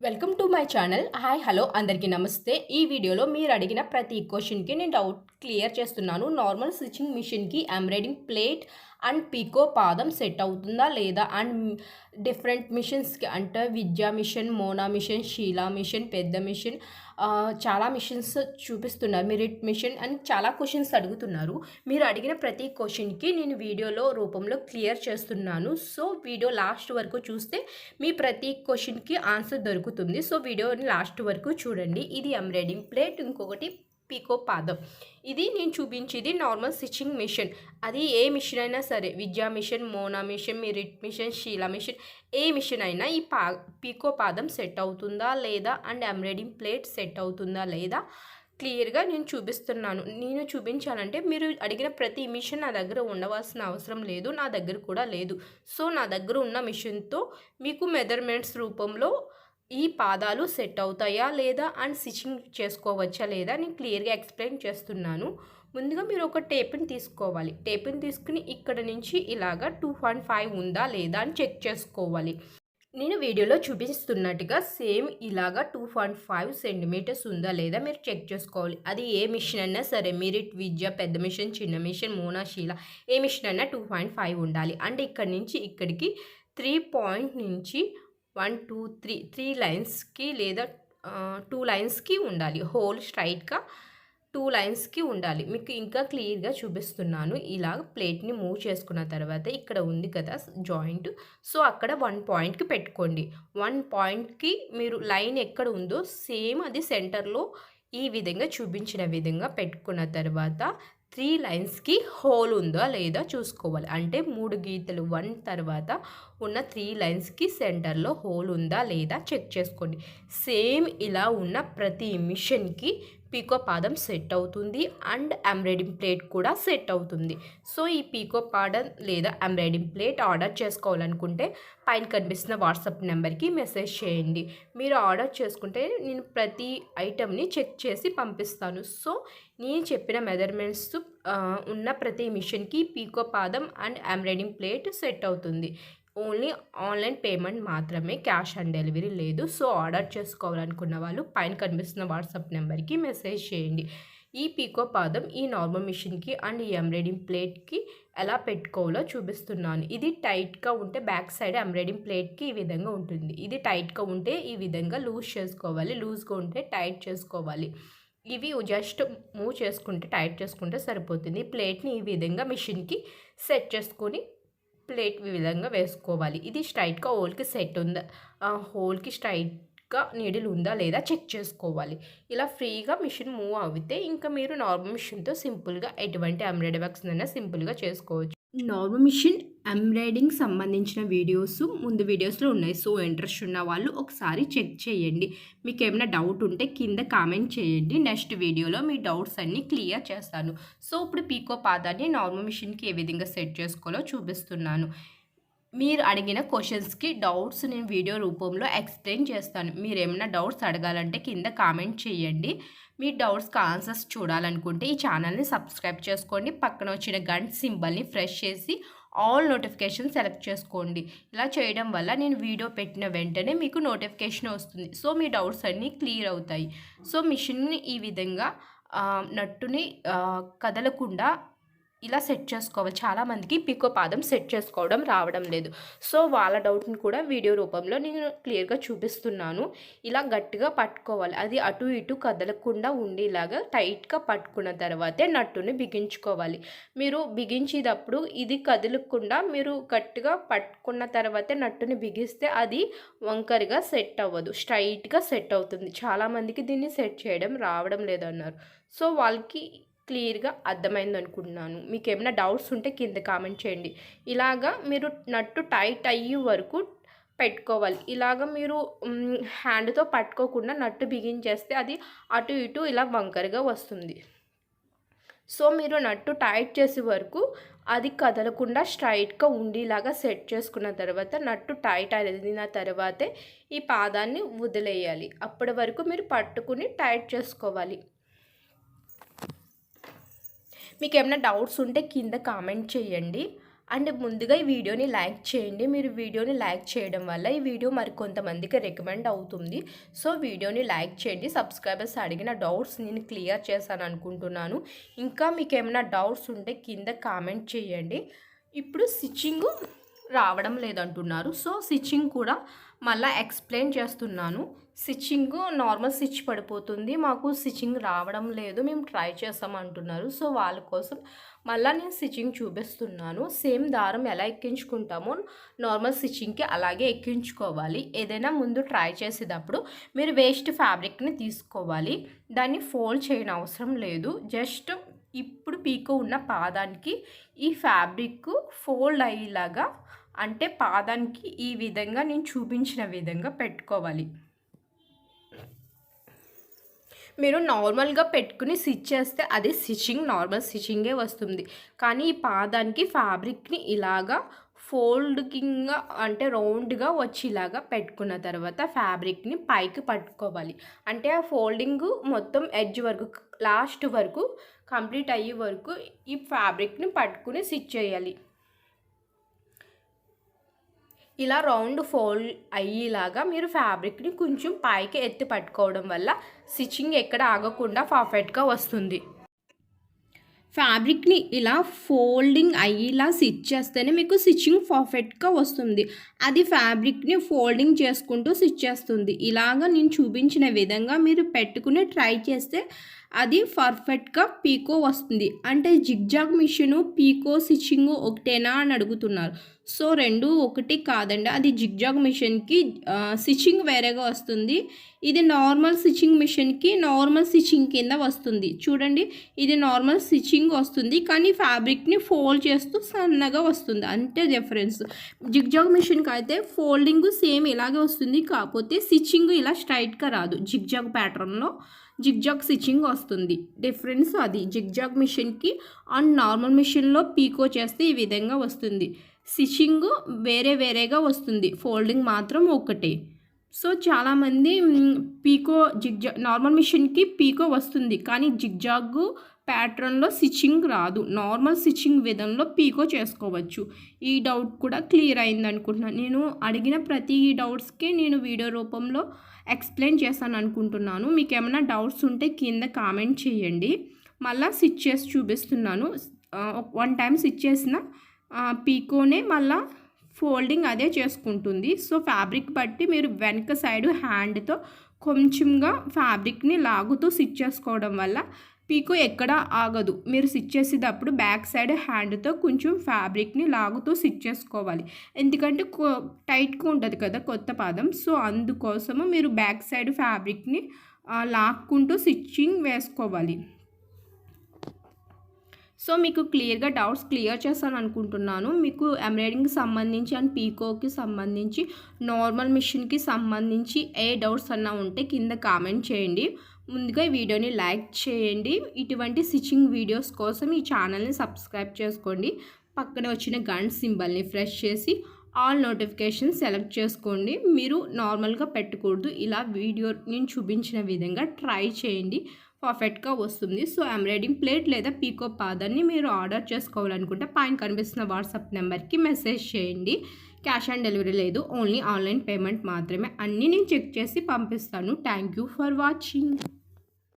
Welcome to my channel hi hello అందరికీ నమస్తే. ఈ వీడియోలో మీరు అడిగిన ప్రతి క్వశ్చన్కి నేను డౌట్ క్లియర్ చేస్తున్నాను. నార్మల్ స్టిచ్చింగ్ మిషన్కి ఎంబ్రాయిడింగ్ ప్లేట్ అండ్ పీకో పాదం సెట్ అవుతుందా లేదా? అండ్ డిఫరెంట్ మిషన్స్కి అంటే Vidya machine Mona machine Sheela machine పెద్ద మిషన్ చాలా మిషన్స్ చూపిస్తున్నారు. మెరిట్ మిషన్ అని చాలా క్వశ్చన్స్ అడుగుతున్నారు. మీరు అడిగిన ప్రతి క్వశ్చన్కి నేను వీడియోలో రూపంలో క్లియర్ చేస్తున్నాను. సో వీడియో లాస్ట్ వరకు చూస్తే మీ ప్రతి క్వశ్చన్కి ఆన్సర్ దొరుకుతుంది. సో వీడియోని లాస్ట్ వరకు చూడండి. ఇది ఎంబ్రాయిడింగ్ ప్లేట్ ఇంకొకటి పీకో పాదం ఇది నేను చూపించేది నార్మల్ స్టిచ్చింగ్ మిషన్. అది ఏ మిషన్ అయినా సరే Vidya machine Mona machine merit machine Sheela machine ఏ మిషన్ అయినా ఈ పా పీకో పాదం సెట్ అవుతుందా లేదా అండ్ ఎంబ్రాయిడింగ్ ప్లేట్ సెట్ అవుతుందా లేదా క్లియర్గా నేను చూపిస్తున్నాను. నేను చూపించాలంటే మీరు అడిగిన ప్రతి మిషన్ నా దగ్గర ఉండవలసిన అవసరం లేదు నా దగ్గర కూడా లేదు. సో నా దగ్గర ఉన్న మిషన్తో మీకు మెజర్మెంట్స్ రూపంలో ఈ పాదాలు సెట్ అవుతాయా లేదా అండ్ స్టిచ్చింగ్ చేసుకోవచ్చా లేదా నేను క్లియర్గా ఎక్స్ప్లెయిన్ చేస్తున్నాను. ముందుగా మీరు ఒక టేప్ని తీసుకోవాలి. టేప్ని తీసుకుని ఇక్కడ నుంచి ఇలాగా టూ పాయింట్ ఫైవ్ ఉందా లేదా అని చెక్ చేసుకోవాలి. నేను వీడియోలో చూపిస్తున్నట్టుగా సేమ్ ఇలాగా టూ పాయింట్ ఫైవ్ సెంటీమీటర్స్ ఉందా లేదా మీరు చెక్ చేసుకోవాలి. అది ఏ మిషన్ అయినా సరే మిరిట్ విద్య పెద్ద మిషన్ చిన్న మిషన్ మోనాశీల ఏ మిషన్ అయినా టూ పాయింట్ ఫైవ్ ఉండాలి. అంటే ఇక్కడి నుంచి ఇక్కడికి త్రీ పాయింట్ నుంచి వన్ టూ త్రీ త్రీ లైన్స్కి లేదా టూ లైన్స్కి ఉండాలి. హోల్ స్ట్రైట్గా టూ లైన్స్కి ఉండాలి. మీకు ఇంకా క్లియర్గా చూపిస్తున్నాను. ఇలా ప్లేట్ని మూవ్ చేసుకున్న తర్వాత ఇక్కడ ఉంది కదా జాయింట్. సో అక్కడ వన్ పాయింట్కి పెట్టుకోండి. వన్ పాయింట్కి మీరు లైన్ ఎక్కడ ఉందో సేమ్ అది సెంటర్లో ఈ విధంగా చూపించిన విధంగా పెట్టుకున్న తర్వాత త్రీ లైన్స్కి హోల్ ఉందా లేదా చూసుకోవాలి. అంటే మూడు గీతలు వన్ తర్వాత ఉన్న త్రీ లైన్స్కి సెంటర్లో హోల్ ఉందా లేదా చెక్ చేసుకోండి. సేమ్ ఇలా ఉన్న ప్రతి మిషన్కి పీకో పాదం సెట్ అవుతుంది అండ్ ఎంబ్రాయిడింగ్ ప్లేట్ కూడా సెట్ అవుతుంది. సో ఈ పీకో పాదం లేదా ఎంబ్రాయిడింగ్ ప్లేట్ ఆర్డర్ చేసుకోవాలనుకుంటే పైన కనిపిస్తున్న వాట్సాప్ నెంబర్కి మెసేజ్ చేయండి. మీరు ఆర్డర్ చేసుకుంటే నేను ప్రతి ఐటెంని చెక్ చేసి పంపిస్తాను. సో నేను చెప్పిన మెజర్మెంట్స్ ఉన్న ప్రతి మిషన్కి పీకో పాదం అండ్ ఎంబ్రాయిడింగ్ ప్లేట్ సెట్ అవుతుంది. ఓన్లీ ఆన్లైన్ పేమెంట్ మాత్రమే క్యాష్ ఆన్ డెలివరీ లేదు. సో ఆర్డర్ చేసుకోవాలనుకున్న వాళ్ళు పైన కనిపిస్తున్న వాట్సాప్ నెంబర్కి మెసేజ్ చేయండి. ఈ పీకో పాదం ఈ నార్మల్ మిషన్కి అండ్ ఈ ఎంబ్రాయిడింగ్ ప్లేట్కి ఎలా పెట్టుకోవాలో చూపిస్తున్నాను. ఇది టైట్గా ఉంటే బ్యాక్ సైడ్ ఎంబ్రాయిడింగ్ ప్లేట్కి ఈ విధంగా ఉంటుంది. ఇది టైట్గా ఉంటే ఈ విధంగా లూజ్ చేసుకోవాలి. లూజ్గా ఉంటే టైట్ చేసుకోవాలి. ఇవి జస్ట్ మూవ్ చేసుకుంటే టైట్ చేసుకుంటే సరిపోతుంది. ఈ ప్లేట్ని ఈ విధంగా మిషన్కి సెట్ చేసుకొని ప్లేట్ విధంగా వేసుకోవాలి. ఇది స్ట్రైట్గా హోల్కి సెట్ ఉందా? ఆ హోల్కి స్ట్రైట్గా నీడిల్ ఉందా లేదా చెక్ చేసుకోవాలి. ఇలా ఫ్రీగా మిషన్ మూవ్ అవుతే ఇంకా మీరు నార్మల్ మిషన్తో సింపుల్గా ఎటువంటి ఎంబ్రాయిడరీ వర్క్స్ అయినా సింపుల్గా చేసుకోవచ్చు. నార్మల్ మిషన్ ఎంబ్రాయిడింగ్ సంబంధించిన వీడియోస్ ముందు వీడియోస్లో ఉన్నాయి. సో ఇంట్రెస్ట్ ఉన్న వాళ్ళు ఒకసారి చెక్ చేయండి. మీకు ఏమైనా డౌట్ ఉంటే కింద కామెంట్ చేయండి. నెక్స్ట్ వీడియోలో మీ డౌట్స్ అన్నీ క్లియర్ చేస్తాను. సో ఇప్పుడు పీకో పాదాన్ని నార్మల్ మిషన్కి ఏ విధంగా సెట్ చేసుకోవాలో చూపిస్తున్నాను. మీరు అడిగిన క్వశ్చన్స్కి డౌట్స్ నేను వీడియో రూపంలో ఎక్స్ప్లెయిన్ చేస్తాను. మీరు ఏమైనా డౌట్స్ అడగాలంటే కింద కామెంట్ చేయండి. మీ డౌట్స్కి ఆన్సర్స్ చూడాలనుకుంటే ఈ ఛానల్ని సబ్స్క్రైబ్ చేసుకోండి. పక్కన వచ్చిన గంట సింబల్ని ఫ్రెష్ చేసి ఆల్ నోటిఫికేషన్ సెలెక్ట్ చేసుకోండి. ఇలా చేయడం వల్ల నేను వీడియో పెట్టిన వెంటనే మీకు నోటిఫికేషన్ వస్తుంది. సో మీ డౌట్స్ అన్నీ క్లియర్ అవుతాయి. సో మిషన్ని ఈ విధంగా నట్టుని కదలకుండా ఇలా సెట్ చేసుకోవాలి. చాలామందికి పికో పాదం సెట్ చేసుకోవడం రావడం లేదు. సో వాళ్ళ డౌట్ని కూడా వీడియో రూపంలో నేను క్లియర్గా చూపిస్తున్నాను. ఇలా గట్టిగా పట్టుకోవాలి. అది అటు ఇటు కదలకుండా ఉండేలాగా టైట్గా పట్టుకున్న తర్వాతే నట్టుని బిగించుకోవాలి. మీరు బిగించేటప్పుడు ఇది కదలకుండా మీరు గట్టిగా పట్టుకున్న తర్వాతే నట్టుని బిగిస్తే అది వంకరగా సెట్ అవ్వదు. స్ట్రైట్గా సెట్ అవుతుంది. చాలామందికి దీన్ని సెట్ చేయడం రావడం లేదన్నారు. సో వాళ్ళకి క్లియర్గా అర్థమైంది అనుకుంటున్నాను మీకు ఏమైనా డౌట్స్ ఉంటే కింద కామెంట్ చేయండి. ఇలాగా మీరు నట్టు టైట్ అయ్యే వరకు పెట్టుకోవాలి. ఇలాగ మీరు హ్యాండ్తో పట్టుకోకుండా నట్టు బిగించేస్తే అది అటు ఇటు ఇలా వంకరగా వస్తుంది. సో మీరు నట్టు టైట్ చేసే వరకు అది కదలకుండా స్ట్రైట్గా ఉండేలాగా సెట్ చేసుకున్న తర్వాత నట్టు టైట్ అయిన తర్వాతే ఈ పాదాన్ని వదిలేయాలి. అప్పటి వరకు మీరు పట్టుకుని టైట్ చేసుకోవాలి. మీకు ఏమైనా డౌట్స్ ఉంటే కింద కామెంట్ చేయండి. అండ్ ముందుగా ఈ వీడియోని లైక్ చేయండి. మీరు వీడియోని లైక్ చేయడం వల్ల ఈ వీడియో మరి కొంతమందికి రికమెండ్ అవుతుంది. సో వీడియోని లైక్ చేయండి. సబ్స్క్రైబర్స్ అడిగిన డౌట్స్ నేను క్లియర్ చేశాను అనుకుంటున్నాను. ఇంకా మీకు ఏమైనా డౌట్స్ ఉంటే కింద కామెంట్ చేయండి. ఇప్పుడు స్టిచ్చింగ్ రావడం లేదంటున్నారు. సో స్టిచ్చింగ్ కూడా మళ్ళీ ఎక్స్ప్లెయిన్ చేస్తున్నాను. స్టిచ్చింగ్ నార్మల్ స్టిచ్ పడిపోతుంది. మాకు స్టిచ్చింగ్ రావడం లేదు. మేము ట్రై చేస్తామంటున్నారు సో వాళ్ళ కోసం మళ్ళీ నేను స్టిచ్చింగ్ చూపిస్తున్నాను. సేమ్ దారం ఎలా ఎక్కించుకుంటామో నార్మల్ స్టిచ్చింగ్కి అలాగే ఎక్కించుకోవాలి. ఏదైనా ముందు ట్రై చేసేటప్పుడు మీరు వేస్ట్ ఫ్యాబ్రిక్ని తీసుకోవాలి. దాన్ని ఫోల్డ్ చేయని అవసరం లేదు. జస్ట్ ఇప్పుడు పీకో ఉన్న పాదానికి ఈ ఫ్యాబ్రిక్ ఫోల్డ్ అయ్యేలాగా అంటే పాదానికి ఈ విధంగా నేను చూపించిన విధంగా పెట్టుకోవాలి. మీరు నార్మల్గా పెట్టుకుని స్టిచ్ చేస్తే అది స్టిచ్చింగ్ నార్మల్ స్టిచ్చింగే వస్తుంది. కానీ ఈ పాదానికి ఫ్యాబ్రిక్ని ఇలాగా ఫోల్డింగ్గా అంటే రౌండ్గా వచ్చేలాగా పెట్టుకున్న తర్వాత ఫ్యాబ్రిక్ని పైకి పట్టుకోవాలి. అంటే ఆ ఫోల్డింగ్ మొత్తం ఎడ్జ్ వరకు లాస్ట్ వరకు కంప్లీట్ అయ్యే వరకు ఈ ఫ్యాబ్రిక్ని పట్టుకుని స్టిచ్ చేయాలి. ఇలా రౌండ్ ఫోల్డ్ అయ్యేలాగా మీరు ఫ్యాబ్రిక్ని కొంచెం పైకి ఎత్తి పట్టుకోవడం వల్ల స్టిచ్చింగ్ ఎక్కడ ఆగకుండా పర్ఫెక్ట్గా వస్తుంది. ఫ్యాబ్రిక్ని ఇలా ఫోల్డింగ్ అయ్యేలా స్టిచ్ చేస్తేనే మీకు స్టిచ్చింగ్ పర్ఫెక్ట్గా వస్తుంది. అది ఫ్యాబ్రిక్ని ఫోల్డింగ్ చేసుకుంటూ స్టిచ్ చేస్తుంది. ఇలాగ నేను చూపించిన విధంగా మీరు పెట్టుకుని ట్రై చేస్తే అది పర్ఫెక్ట్గా పీకో వస్తుంది. అంటే జిగ్జాగ్ మిషను పీకో స్టిచ్చింగ్ ఒకటేనా అని అడుగుతున్నారు. సో రెండు ఒకటి కాదండి. అది జిగ్జాగ్ మిషన్కి స్టిచ్చింగ్ వేరేగా వస్తుంది. ఇది నార్మల్ స్టిచ్చింగ్ మిషన్కి నార్మల్ స్టిచ్చింగ్ కింద వస్తుంది. చూడండి ఇది నార్మల్ స్టిచ్చింగ్ వస్తుంది. కానీ ఫ్యాబ్రిక్ని ఫోల్డ్ చేస్తూ సన్నగా వస్తుంది. అంతే డిఫరెన్స్. జిగ్జాగ్ మిషన్కి అయితే ఫోల్డింగ్ సేమ్ ఇలాగే వస్తుంది. కాకపోతే స్టిచ్చింగ్ ఇలా స్ట్రైట్గా రాదు. జిగ్జాగ్ ప్యాటర్న్లో జిగ్జాగ్ స్టిచ్చింగ్ వస్తుంది. డిఫరెన్స్ అది. జిగ్జాగ్ మిషన్కి అండ్ నార్మల్ మిషన్లో పీకో చేస్తే ఈ విధంగా వస్తుంది. స్టిచ్చింగ్ వేరే వేరేగా వస్తుంది. ఫోల్డింగ్ మాత్రం ఒకటే. సో చాలామంది పీకో జిగ్జా నార్మల్ మిషన్కి పీకో వస్తుంది. కానీ జిగ్జాగ్ ప్యాటర్న్లో స్టిచ్చింగ్ రాదు. నార్మల్ స్టిచ్చింగ్ విధంలో పీకో చేసుకోవచ్చు. ఈ డౌట్ కూడా క్లియర్ అయింది అనుకుంటున్నాను నేను అడిగిన ప్రతి డౌట్స్కి నేను వీడియో రూపంలో ఎక్స్ప్లెయిన్ చేస్తాను అనుకుంటున్నాను. మీకు ఏమైనా డౌట్స్ ఉంటే కింద కామెంట్ చేయండి. మళ్ళీ స్టిచ్ చేసి చూపిస్తున్నాను. వన్ టైం స్టిచ్ చేసిన పీకోనే మళ్ళీ ఫోల్డింగ్ అదే చేసుకుంటుంది. సో ఫ్యాబ్రిక్ బట్టి మీరు వెనక సైడ్ హ్యాండ్తో కొంచెంగా ఫ్యాబ్రిక్ని లాగుతూ స్టిచ్ చేసుకోవడం వల్ల పీకో ఎక్కడ ఆగదు. మీరు స్టిచ్ చేసేటప్పుడు బ్యాక్ సైడ్ హ్యాండ్తో కొంచెం ఫ్యాబ్రిక్ని లాగుతూ స్టిచ్ చేసుకోవాలి. ఎందుకంటే టైట్గా ఉంటుంది కదా కొత్త పాదం. సో అందుకోసము మీరు బ్యాక్ సైడ్ ఫ్యాబ్రిక్ని లాక్కుంటూ స్టిచ్చింగ్ వేసుకోవాలి. సో మీకు క్లియర్గా డౌట్స్ క్లియర్ చేస్తాను అనుకుంటున్నాను. మీకు ఎంబ్రాయిడింగ్కి సంబంధించి అండ్ పీకోకి సంబంధించి నార్మల్ మిషన్కి సంబంధించి ఏ డౌట్స్ అన్నా ఉంటే కింద కామెంట్ చేయండి. ముందుగా వీడియోని లైక్ చేయండి. ఇటువంటి స్టిచ్చింగ్ వీడియోస్ కోసం ఈ ఛానల్ని సబ్స్క్రైబ్ చేసుకోండి. పక్కన వచ్చిన గన్ సింబల్ని ఫ్రెష్ చేసి ఆల్ నోటిఫికేషన్ సెలెక్ట్ చేసుకోండి. మీరు నార్మల్గా పెట్టకూడదు. ఇలా వీడియో నేను చూపించిన విధంగా ట్రై చేయండి. పర్ఫెక్ట్గా వస్తుంది. సో ఎంబ్రాయిడింగ్ ప్లేట్ లేదా పీకో పాదాన్ని మీరు ఆర్డర్ చేసుకోవాలనుకుంటే పైన కనిపిస్తున్న వాట్సాప్ నెంబర్కి మెసేజ్ చేయండి. క్యాష్ ఆన్ డెలివరీ లేదు. ఓన్లీ ఆన్లైన్ పేమెంట్ మాత్రమే. అన్నీ నేను చెక్ చేసి పంపిస్తాను. Thank you for watching.